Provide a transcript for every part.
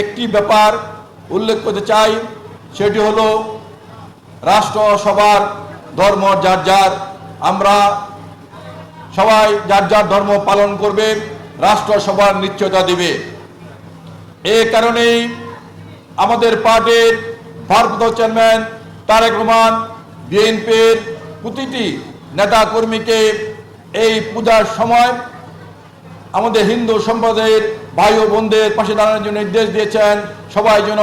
একটি ব্যাপার উল্লেখ করতে চাই, সেটি হলো রাষ্ট্র সবার ধর্ম যার যার। আমরা সবাই যার যার ধর্ম পালন করবে, রাষ্ট্র সবার নিশ্চয়তা দিবে। এ কারণেই আমাদের পার্টির ভারপ্রাপ্ত চেয়ারম্যান তারেক রহমান, বিএনপির প্রতিটি নেতা কর্মীকে এই পূজার সময় আমাদের হিন্দু সম্প্রদায়ের ভাই ও বোনদের পাশে দাঁড়ানোর জন্য নির্দেশ দিয়েছেন, সবাই যেন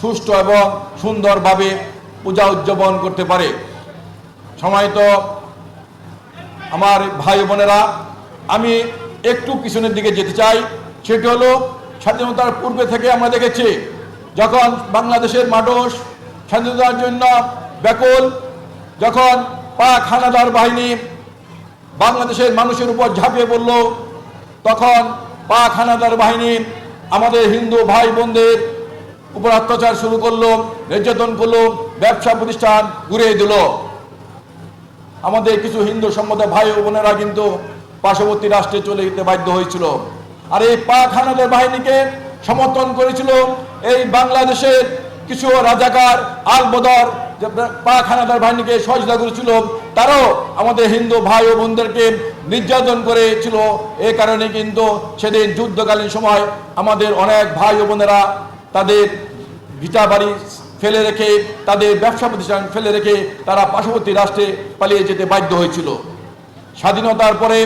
সুষ্ঠু এবং সুন্দরভাবে পূজা উদযাপন করতে পারে। সময় তো আমার ভাই বোনেরা, আমি একটু পিছনের দিকে যেতে চাই। সেটি হলো, স্বাধীনতার পূর্বে থেকে আমরা দেখেছি, যখন বাংলাদেশের মানুষ স্বাধীনতার জন্য ব্যাকুল, যখন পাক হানাদার বাহিনী বাংলাদেশের মানুষের উপর ঝাঁপিয়ে পড়ল তখন পাক হানাদার বাহিনী আমাদের হিন্দু ভাই বোনদের উপর অত্যাচার শুরু করল, নির্যাতন করল, ব্যবসা প্রতিষ্ঠান ঘুরিয়ে দিল। আমাদের কিছু হিন্দু সম্প্রদায় ভাই ও বোনেরা কিন্তু পার্শ্ববর্তী রাষ্ট্রে চলে যেতে বাধ্য হয়েছিল। আর এই পাক হানাদার বাহিনীকে সমর্থন করেছিল এই বাংলাদেশের কিছু রাজাকার আল বদর, যে পাক হানাদার বাহিনীকে সহযোগিতা করেছিল তারাও আমাদের হিন্দু ভাই ও বোনদেরকে নির্যাতন করেছিল। এ কারণে কিন্তু সেদিন যুদ্ধকালীন সময় আমাদের অনেক ভাই ও বোনেরা তাদের ভিটা বাড়ি ফেলে রেখে, তাদের ব্যবসা প্রতিষ্ঠান ফেলে রেখে তারা পার্শ্ববর্তী রাষ্ট্রে পালিয়ে যেতে বাধ্য হয়েছিল। স্বাধীনতার পরে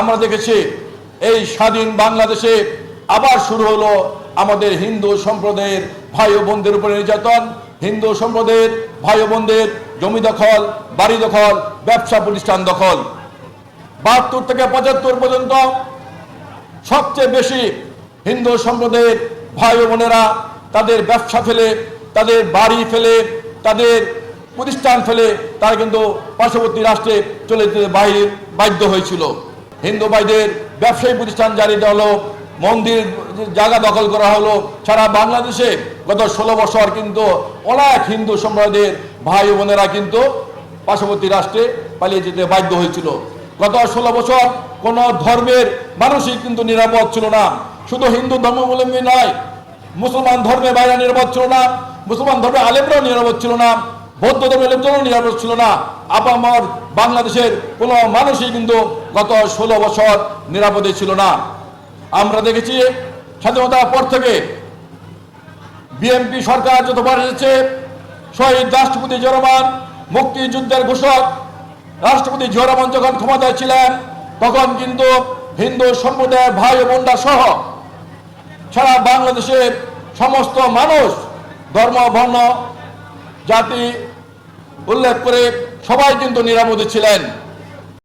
আমরা দেখেছি এই স্বাধীন বাংলাদেশে আবার শুরু হলো আমাদের হিন্দু সম্প্রদায়ের ভাই ও বোনদের উপরে নির্যাতন। হিন্দু সম্প্রদায়ের ভাই বোনদের জমি দখল, বাড়ি দখল ব্যবসা প্রতিষ্ঠান দখল। বাহাত্তর থেকে পঁচাত্তর পর্যন্ত সবচেয়ে বেশি হিন্দু সম্প্রদায়ের ভাই বোনেরা তাদের ব্যবসা ফেলে, তাদের বাড়ি ফেলে, তাদের প্রতিষ্ঠান ফেলে, তারা কিন্তু পার্শ্ববর্তী রাষ্ট্রে চলে যেতে বাইরে বাধ্য হয়েছিল। হিন্দু ভাইদের ব্যবসায়ী প্রতিষ্ঠান জারি দেওয়া হলো, মন্দির জায়গা দখল করা হলো। সারা বাংলাদেশে গত ষোলো বছর কিন্তু অনেক হিন্দু সম্প্রদায়ের ভাই বোনেরা কিন্তু পার্শ্ববর্তী রাষ্ট্রে পালিয়ে যেতে বাধ্য হয়েছিল। গত ষোলো বছর কোন ধর্মের মানুষই কিন্তু নিরাপদ ছিল না। শুধু হিন্দু ধর্মাবলম্বী নয়, মুসলমান ধর্মের বাইরে নিরাপদ ছিল না, মুসলমান ধর্মের আলেমরাও নিরাপদ ছিল না, বৌদ্ধ ধর্মের লোকজনও নিরাপদ ছিল না। আপামর বাংলাদেশের কোনো মানুষই কিন্তু গত ষোলো বছর নিরাপদে ছিল না। আমরা দেখেছি স্বাধীনতার পর থেকে বিএনপি সরকার যতবার এসেছে, শহীদ রাষ্ট্রপতি জিয়া রহমান মুক্তিযুদ্ধের ঘোষক রাষ্ট্রপতি জিয়া যখন ক্ষমতায় ছিলেন, তখন কিন্তু হিন্দু সম্প্রদায়ের ভাই বোনরা সহ সারা বাংলাদেশের সমস্ত মানুষ ধর্ম, বর্ণ, জাতি উল্লেখ করে সবাই কিন্তু নিরাপদে ছিলেন।